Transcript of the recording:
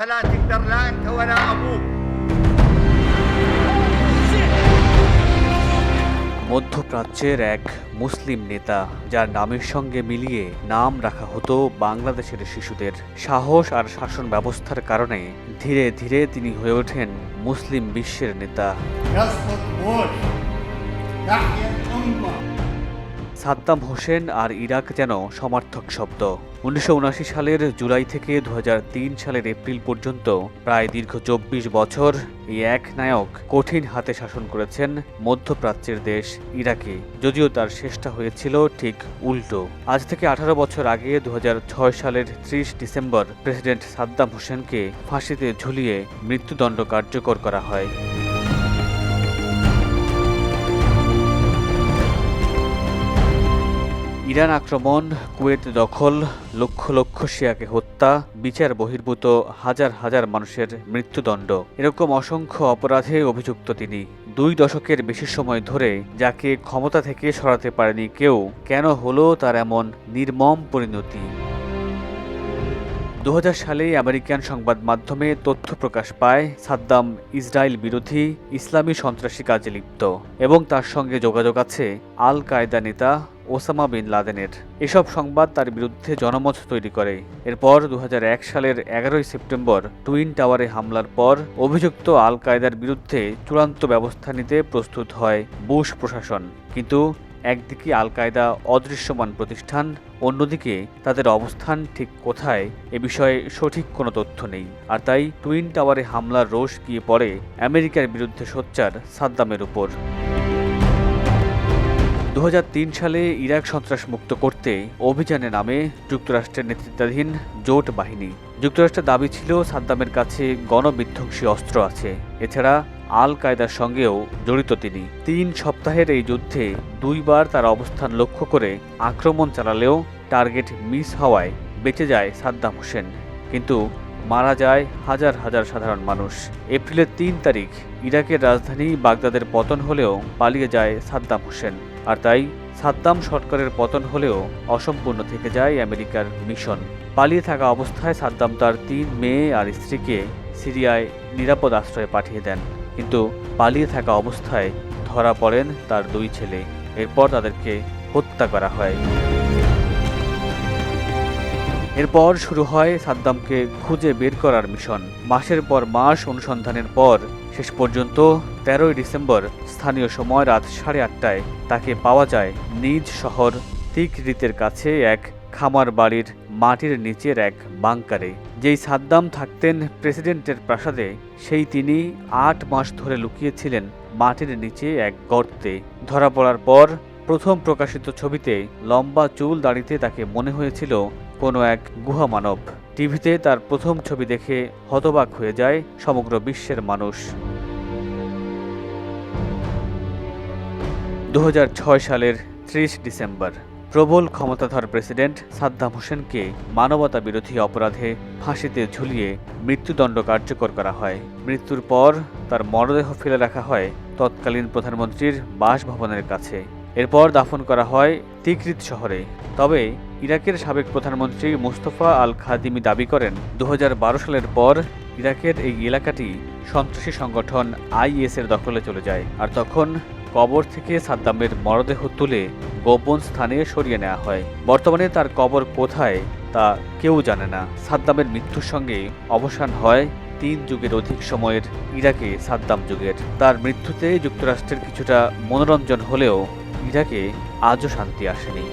فلا تقدر لا انت ولا ابوك মধ্যপ্রাচ্যের এক মুসলিম নেতা যার নামের সঙ্গে মিলিয়ে নাম রাখা হতো বাংলাদেশের শিশুদের সাহস আর শাসন ব্যবস্থার কারণে ধীরে ধীরে তিনি হয়ে ওঠেন মুসলিম বিশ্বের নেতা সাদ্দাম হোসেন আর ইরাক যেন সমার্থক শব্দ। উনিশশো উনআশি সালের জুলাই থেকে দুহাজার তিন সালের এপ্রিল পর্যন্ত প্রায় দীর্ঘ চব্বিশ বছর এই এক নায়ক কঠিন হাতে শাসন করেছেন মধ্যপ্রাচ্যের দেশ ইরাকে। যদিও তার শেষটা হয়েছিল ঠিক উল্টো। আজ থেকে আঠারো বছর আগে দু হাজার ছয় সালের ত্রিশ ডিসেম্বর প্রেসিডেন্ট সাদ্দাম হোসেনকে ফাঁসিতে ঝুলিয়ে মৃত্যুদণ্ড কার্যকর করা হয়। ইরান আক্রমণ, কুয়েত দখল, লক্ষ লক্ষ শিয়াকে হত্যা, বিচার বহির্ভূত হাজার হাজার মানুষের মৃত্যুদণ্ড। এরকম অসংখ্য অপরাধে অভিযুক্ত তিনি। দুই দশকের বেশি সময় ধরে যাকে ক্ষমতা থেকে সরাতে পারেনি কেউ, কেন হলো তার এমন নির্মম পরিণতি? দু হাজার সালে আমেরিকান সংবাদ মাধ্যমে তথ্য প্রকাশ পায়, সাদ্দাম ইসরায়েল বিরোধী ইসলামী সন্ত্রাসী কাজে লিপ্ত। এবং তার সঙ্গে যোগাযোগ আছে আল কায়দা নেতা ওসামা বিন লাদেনের। এসব সংবাদ তার বিরুদ্ধে জনমত তৈরি করে। এরপর দু হাজার এক সালের এগারোই সেপ্টেম্বর টুইন টাওয়ারে হামলার পর অভিযুক্ত আল কায়দার বিরুদ্ধে চূড়ান্ত ব্যবস্থা নিতে প্রস্তুত হয় বুশ প্রশাসন। কিন্তু একদিকে আল কায়দা অদৃশ্যমান প্রতিষ্ঠান, অন্যদিকে তাদের অবস্থান ঠিক কোথায় এ বিষয়ে সঠিক কোনো তথ্য নেই। আর তাই টুইন টাওয়ারে হামলার রোষ গিয়ে পড়ে আমেরিকার বিরুদ্ধে সোচ্চার সাদ্দামের উপর। দু হাজার তিন সালে ইরাক সন্ত্রাস মুক্ত করতে অভিযানে নামে যুক্তরাষ্ট্রের নেতৃত্বাধীন জোট বাহিনী। যুক্তরাষ্ট্রের দাবি ছিল সাদ্দামের কাছে গণবিধ্বংসী অস্ত্র আছে। এছাড়া আল কায়দার সঙ্গেও জড়িত তিনি। তিন সপ্তাহের এই যুদ্ধে দুইবার তার অবস্থান লক্ষ্য করে আক্রমণ চালালেও টার্গেট মিস হওয়ায় বেঁচে যায় সাদ্দাম হোসেন। কিন্তু মারা যায় হাজার হাজার সাধারণ মানুষ। এপ্রিলের তিন তারিখ ইরাকের রাজধানী বাগদাদের পতন হলেও পালিয়ে যায় সাদ্দাম হোসেন। আর তাই সাদ্দাম সরকারের পতন হলেও অসম্পূর্ণ থেকে যায় আমেরিকার মিশন। পালিয়ে থাকা অবস্থায় সাদ্দাম তার তিন মেয়ে আর স্ত্রীকে সিরিয়ায় নিরাপদ আশ্রয়ে পাঠিয়ে দেন। কিন্তু পালিয়ে থাকা অবস্থায় ধরা পড়েন তার দুই ছেলে। এরপর তাদেরকে হত্যা করা হয়। এরপর শুরু হয় সাদ্দামকে খুঁজে বের করার মিশন। মাসের পর মাস অনুসন্ধানের পর, শেষ পর্যন্ত তেরোই ডিসেম্বর স্থানীয় সময় রাত সাড়ে আটটায় তাকে পাওয়া যায় নিজ শহর তিকরিতের কাছে এক খামার বাড়ির মাটির নিচের এক বাংকারে। যেই সাদ্দাম থাকতেন প্রেসিডেন্টের প্রাসাদে, সেই তিনি আট মাস ধরে লুকিয়েছিলেন মাটির নিচে এক গর্তে। ধরা পড়ার পর প্রথম প্রকাশিত ছবিতে লম্বা চুল দাড়িতে তাকে মনে হয়েছিল কোনো এক গুহা মানব টিভিতে তার প্রথম ছবি দেখে হতবাক হয়ে যায় সমগ্র বিশ্বের মানুষ। দু হাজার ছয় সালের ত্রিশ ডিসেম্বর, প্রবল ক্ষমতাধর প্রেসিডেন্ট সাদ্দাম হোসেনকে মানবতা বিরোধী অপরাধে ফাঁসিতে ঝুলিয়ে মৃত্যুদণ্ড কার্যকর করা হয়। মৃত্যুর পর তার মরদেহ ফেলে রাখা হয় তৎকালীন প্রধানমন্ত্রীর বাসভবনের কাছে। এরপর দাফন করা হয় তিকৃত শহরে। তবে ইরাকের সাবেক প্রধানমন্ত্রী মুস্তফা আল খাদিমি দাবি করেন দু হাজার বারো সালের পর ইরাকের এই এলাকাটি সন্ত্রাসী সংগঠন আইএস এর দখলে চলে যায়। আর তখন কবর থেকে সাদ্দামের মরদেহ তুলে গোপন স্থানে সরিয়ে নেওয়া হয়। বর্তমানে তার কবর কোথায় তা কেউ জানে না। সাদ্দামের মৃত্যুর সঙ্গে অবসান হয় তিন যুগের অধিক সময়ের ইরাকে সাদ্দাম যুগের। তার মৃত্যুতে যুক্তরাষ্ট্রের কিছুটা মনোরঞ্জন হলেও ইরাকে আজও শান্তি আসেনি।